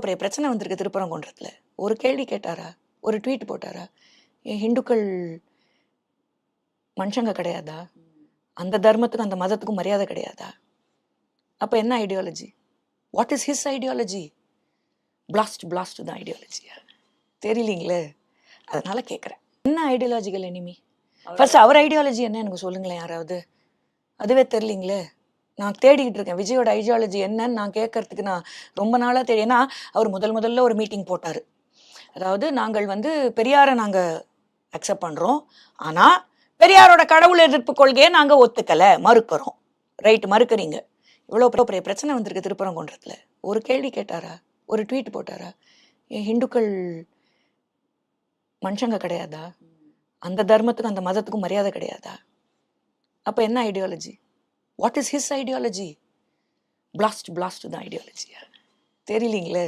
பெரிய பிரச்சனை வந்திருக்கு திருப்பரங்குன்றத்தில்? ஒரு கேள்வி கேட்டாரா? ஒரு ட்வீட் போட்டாரா? ஏன் ஹிந்துக்கள் மனுஷங்க கிடையாதா? அந்த தர்மத்துக்கும் அந்த மதத்துக்கும் மரியாதை கிடையாதா? அப்போ என்ன ideology what is his ideology blast blast தான் ஐடியாலஜியா தெரியலீங்களே? அதனால கேட்குறேன் என்ன ஐடியாலஜிக்கல் எனிமி ஃபர்ஸ்ட் அவர் ஐடியாலஜி என்ன? எனக்கு சொல்லுங்களேன் யாராவது. அதுவே தெரியலீங்களே? நான் தேடிக்கிட்டு இருக்கேன். விஜயோட ஐடியாலஜி என்னன்னு நான் கேட்கறதுக்கு நான் ரொம்ப நாளாக தேடி ஏன்னா அவர் முதல் முதல்ல ஒரு மீட்டிங் போட்டார். அதாவது நாங்கள் வந்து பெரியாரை நாங்கள் அக்செப்ட் பண்ணுறோம் ஆனால் பெரியாரோட கடவுள் எதிர்ப்பு கொள்கையை நாங்கள் ஒத்துக்கலை. மறுக்கிறோம். ரைட் மறுக்கிறீங்க. இவ்வளோ பெரிய பிரச்சனை வந்திருக்கு திருப்பரங்குன்றத்தில். ஒரு கேள்வி கேட்டாரா? ஒரு ட்வீட் போட்டாரா? ஏன் ஹிந்துக்கள் மனுஷங்க கிடையாதா? அந்த தர்மத்துக்கும் அந்த மதத்துக்கும் மரியாதை கிடையாதா? அப்போ என்ன ideology what is his ideology blast blast தான் ஐடியாலஜியா தெரியலீங்களே